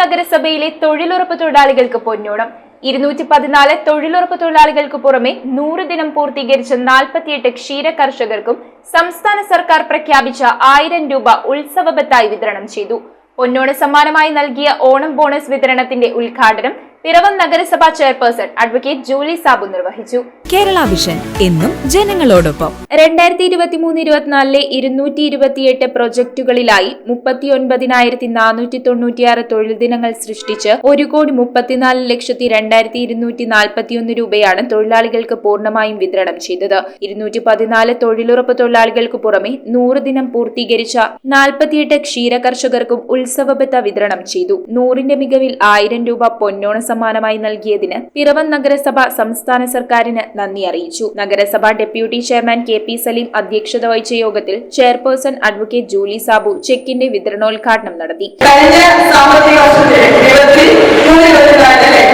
നഗരസഭയിലെ തൊഴിലുറപ്പ് തൊഴിലാളികൾക്ക് പൊന്നോണം. ഇരുന്നൂറ്റി പതിനാല് തൊഴിലുറപ്പ് തൊഴിലാളികൾക്ക് പുറമെ നൂറ് ദിനം പൂർത്തീകരിച്ച നാൽപ്പത്തിയെട്ട് ക്ഷീര കർഷകർക്കും സംസ്ഥാന സർക്കാർ പ്രഖ്യാപിച്ച ആയിരം രൂപ ഉത്സവബത്തായി വിതരണം ചെയ്തു. പൊന്നോണ സമ്മാനമായി നൽകിയ ഓണം ബോണസ് വിതരണത്തിന്റെ ഉദ്ഘാടനം പിറവം നഗരസഭാ ചെയർപേഴ്സൺ അഡ്വക്കേറ്റ് ജൂലി സാബു നിർവഹിച്ചു. കേരള വിഷൻ എന്നും ജനങ്ങളോടൊപ്പം. രണ്ടായിരത്തി ഇരുപത്തി മൂന്ന് ഇരുപത്തിനാലിലെ ഇരുന്നൂറ്റി ഇരുപത്തിയെട്ട് പ്രൊജക്ടുകളിലായി മുപ്പത്തിയൊൻപതിനായിരത്തി നാനൂറ്റി തൊണ്ണൂറ്റിയാറ് തൊഴിൽ ദിനങ്ങൾ സൃഷ്ടിച്ച് ഒരു കോടി മുപ്പത്തിനാല് ലക്ഷത്തി രണ്ടായിരത്തി ഇരുന്നൂറ്റി നാൽപ്പത്തിയൊന്ന് രൂപയാണ് തൊഴിലാളികൾക്ക് പൂർണമായും വിതരണം ചെയ്തത്. ഇരുന്നൂറ്റി പതിനാല് തൊഴിലുറപ്പ് തൊഴിലാളികൾക്ക് പുറമെ നൂറ് ദിനം പൂർത്തീകരിച്ച നാൽപ്പത്തിയെട്ട് ക്ഷീര കർഷകർക്കും ഉത്സവബത്ത വിതരണം ചെയ്തു. നൂറിന്റെ മികവിൽ ആയിരം രൂപ പൊന്നോണ സമ്മാനമായി നൽകിയതിന് പിറവം നഗരസഭ സംസ്ഥാന സർക്കാരിന് നന്ദി അറിയിച്ചു. നഗരസഭ deputy chairman K P Salim അധ്യക്ഷത വഹിച്ച യോഗത്തിൽ ചെയർപേഴ്സൺ അഡ്വക്കേറ്റ് ജൂലി സാബു ചെക്കിന്റെ വിതരണോദ്ഘാടനം നടത്തി. കഴിഞ്ഞ സാമ്പത്തിക വർഷത്തിൽ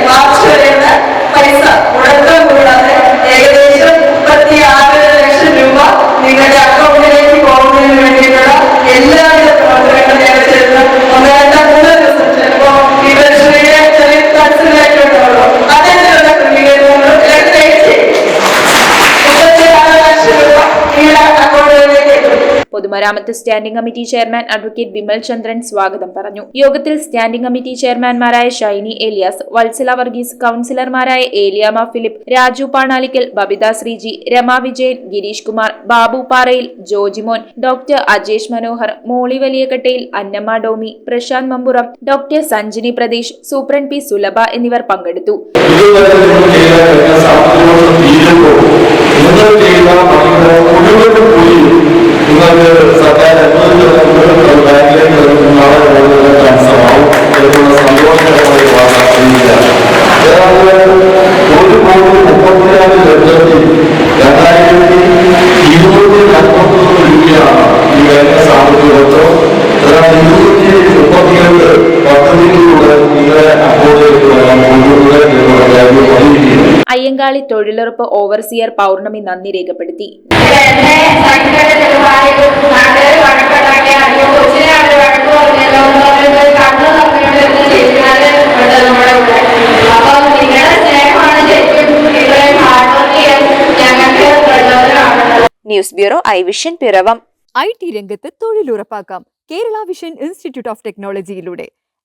മാർച്ച് പൊതുമരാമത്ത് standing committee chairman advocate Bimal Chandran സ്വാഗതം പറഞ്ഞു. യോഗത്തിൽ സ്റ്റാൻഡിംഗ് കമ്മിറ്റി ചെയർമാൻമാരായ ഷൈനി എലിയാസ് വത്സല വർഗീസ് കൌൺസിലർമാരായ Eliyamma Philip Raju Panalickal Babitha Sreeji Rama Vijayan Girish Kumar Babu Parayil Jojimon doctor Ajesh Manohar Molly Valiyakattayil Annamma ഡോമി Prasanth Mampuram doctor Sanjini Pradesh superintendent P Sulabha എന്നിവർ പങ്കെടുത്തു. ഇതുവരെ നിങ്ങൾ ചെയ്ത കഴിഞ്ഞ സാമ്പത്തിക ഇത്രയും തൊഴിലുറപ്പ് ഓവർസിയർ പൗർണമി നന്ദി രേഖപ്പെടുത്തി. News bureau I vision Piravom. I T രംഗത്ത് തൊഴിലുറപ്പാക്കാം. Kerala vision institute of ടെക്നോളജിയിലൂടെ.